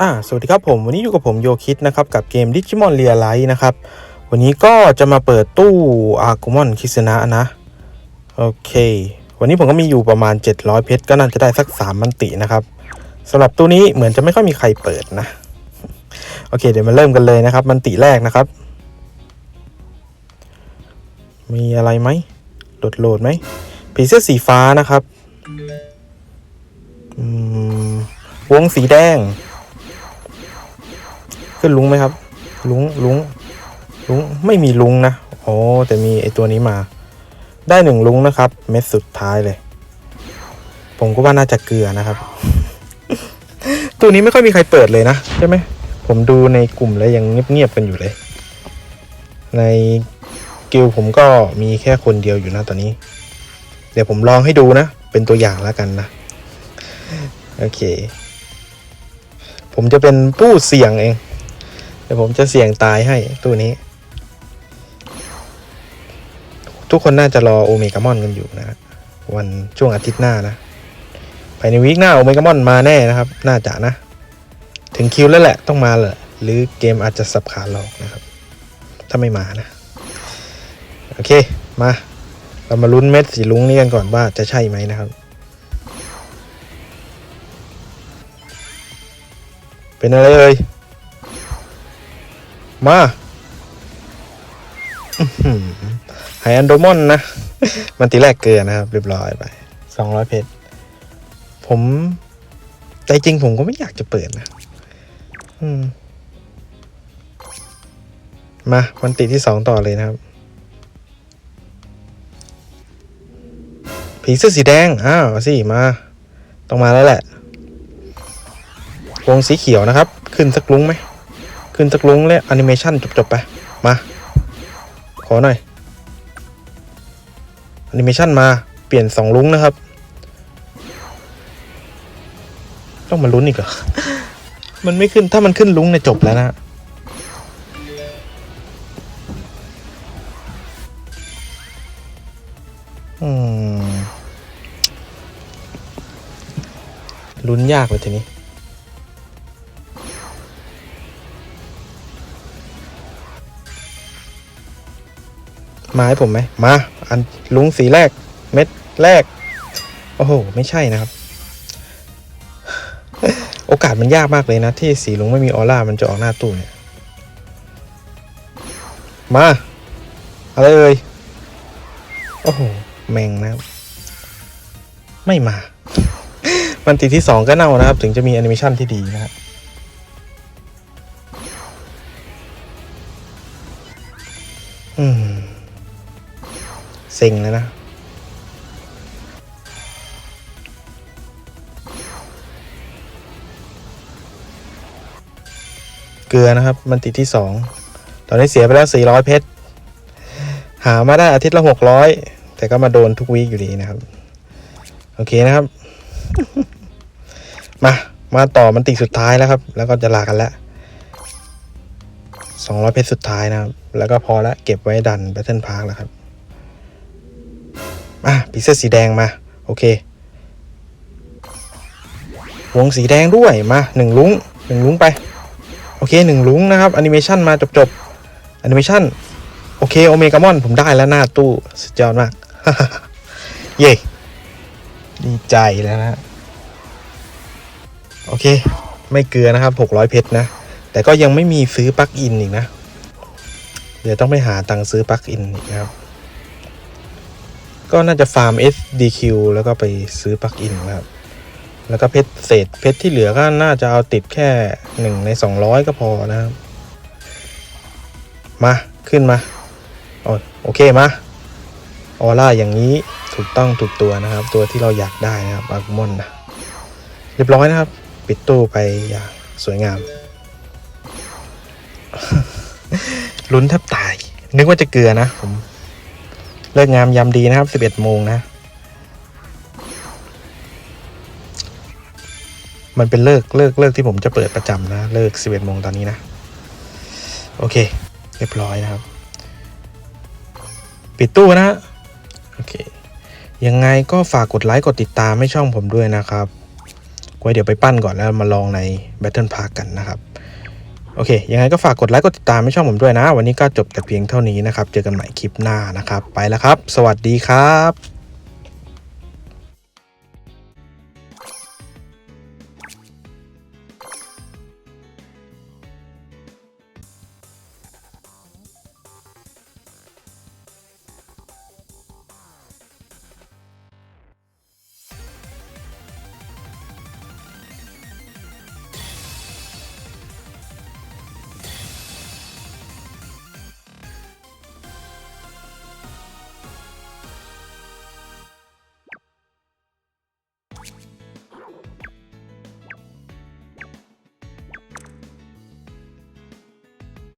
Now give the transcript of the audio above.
อ่าสวัสดีครับผมวันนี้อยู่กับผมโยคิดนะครับกับเกม Digimon Real Life นะครับ วันนี้ก็จะมาเปิดตู้อาร์กุมอนคิสนะนะ โอเค วันนี้ผมก็มีอยู่ประมาณ 700 เพชรก็น่าจะได้สัก 3 มันตินะครับสำหรับตู้นี้เหมือนจะไม่ค่อยมีใครเปิดนะ โอเค เดี๋ยวมาเริ่มกันเลยนะครับ มันติแรกนะครับ มีอะไรไหมโหลดโหลดไหมผีเสื้อสีฟ้านะครับอืมวงสีแดง ขึ้นลุงไหมครับ ลุงลุงลุงไม่มีลุงนะโอ้แต่มีไอตัวนี้มา ได้หนึ่งลุงนะครับ เม็ดสุดท้ายเลย ผมก็ว่าน่าจะเกลือนะครับ ตัวนี้ไม่ค่อยมีใครเปิดเลยนะใช่ไหมผมดูในกลุ่มแล้วยังเงียบๆกันอยู่เลย ในกิลผมก็มีแค่คนเดียวอยู่นะตอนนี้ เดี๋ยวผมลองให้ดูนะ เป็นตัวอย่างแล้วกันนะ โอเค ผมจะเป็นผู้เสี่ยงเอง เดี๋ยวผมจะเสี่ยงตายให้ตู้นี้ ทุกคนน่าจะรอโอเมกามอนกันอยู่นะวันช่วงอาทิตย์หน้านะภายในวีคหน้าโอเมกามอนมาแน่นะครับ น่าจะนะ ถึงคิวแล้วแหละต้องมาแหละหรือเกมอาจจะสับขาหลอกนะครับ ถ้าไม่มานะ โอเคมา เรามาลุ้นเม็ดสีลุงนี่กันก่อนว่าจะใช่ไหมนะครับ เป็นอะไรเอ่ย มาหือไฮอันโดมอนนะ มันตีแรกเกลือนะครับ เรียบร้อยไปสองร้อยเพชร ผมใจจริงผมก็ไม่อยากจะเปิดนะมมามันติที่สองต่อเลยนะครับ ผีเสื้อสีแดง อ้าวสิ มา ต้องมาแล้วแหละวงสีเขียวนะครับ ขึ้นสักลุ้งไหม ขึ้นสักลุงเลยแอนิเมชันจบๆไป มา ขอหน่อยแอนิเมชันมาเปลี่ยนสองลุงนะครับ ต้องมาลุ้นอีกเหรอ มันไม่ขึ้นถ้ามันขึ้นลุงเนี่ยจบแล้วนะอืมลุ้นยากเลยทีนี้ มาให้ผมไหมมา อันลุงสีแรก เม็ดแรก โอ้โห ไม่ใช่นะครับ โอกาสมันยากมากเลยนะ ที่สีลุงไม่มีออร่ามันจะออกหน้าตู้เนี่ย มา อะไรเอ่ยโอ้โห แมงนะครับ ไม่มา มันติดที่สองก็เน่านะครับ ถึงจะมีแอนิเมชันที่ดีนะครับอืม เซ็งแล้วนะ เกลือนะครับ มันติดที่สองตอนนี้เสียไปแล้วสี่ร้อยเพชร หามาได้อาทิตย์ละหกร้อยแต่ก็มาโดนทุกวีคอยู่ดีนะครับ โอเคนะครับ มา มาต่อมันติดสุดท้ายแล้วครับ แล้วก็จะลากันแล้วสองร้อยเพชรสุดท้ายนะครับ แล้วก็พอละเก็บไว้ดันแบทเทิลพาร์คแล้วครับ อะปีเสื้อสีแดงมา โอเควงสีแดงด้วยมาหนึ่งลุงหนึ่งลุงไป โอเคหนึ่งลุงนะครับแอนิเมชันมาจบจบแอนิเมชันโอเคโอเมกามอนผมได้แล้วหน้าตู้สุดยอดมาก เย่ดีใจแล้วนะโอเค ไม่เกลือนะครับ 600 เพชรนะ แต่ก็ยังไม่มีซื้อปลั๊กอินอีกนะ เดี๋ยวต้องไปหาตังค์ซื้อปลั๊กอินอีกครับ ก็น่าจะฟาร์ม SDQ แล้วก็ไปซื้อปลั๊กอินครับ แล้วก็เพชรเศษเพชรที่เหลือก็น่าจะเอาติดแค่หนึ่งใน 200 ก็พอนะครับ มาขึ้นมาโอโอเคมาออร่าอย่างนี้ถูกต้องถูกตัวนะครับ ตัวที่เราอยากได้นะครับอากุมอนนะเรียบร้อยนะครับ ปิดตู้ไปอย่างสวยงามลุ้นแทบตาย นึกว่าจะเกลือนะผม เลิกงามยามดีนะครับ 11โมงนะ มันเป็นเลิกเลิกเลิกที่ผมจะเปิดประจำนะ เลิก 11โมงตอนนี้นะ โอเค เรียบร้อยนะครับ ปิดตู้นะ โอเค ยังไงก็ฝากกดไลค์กดติดตามให้ช่องผมด้วยนะครับกว้เดี๋ยวไปปั้นก่อนแล้วมาลองใน Battle Park กันนะครับ โอเค ยังไงก็ฝากกดไลค์กดติดตามให้ช่องผมด้วยนะ วันนี้ก็จบแต่เพียงเท่านี้นะครับ เจอกันใหม่คลิปหน้านะครับ ไปแล้วครับ สวัสดีครับ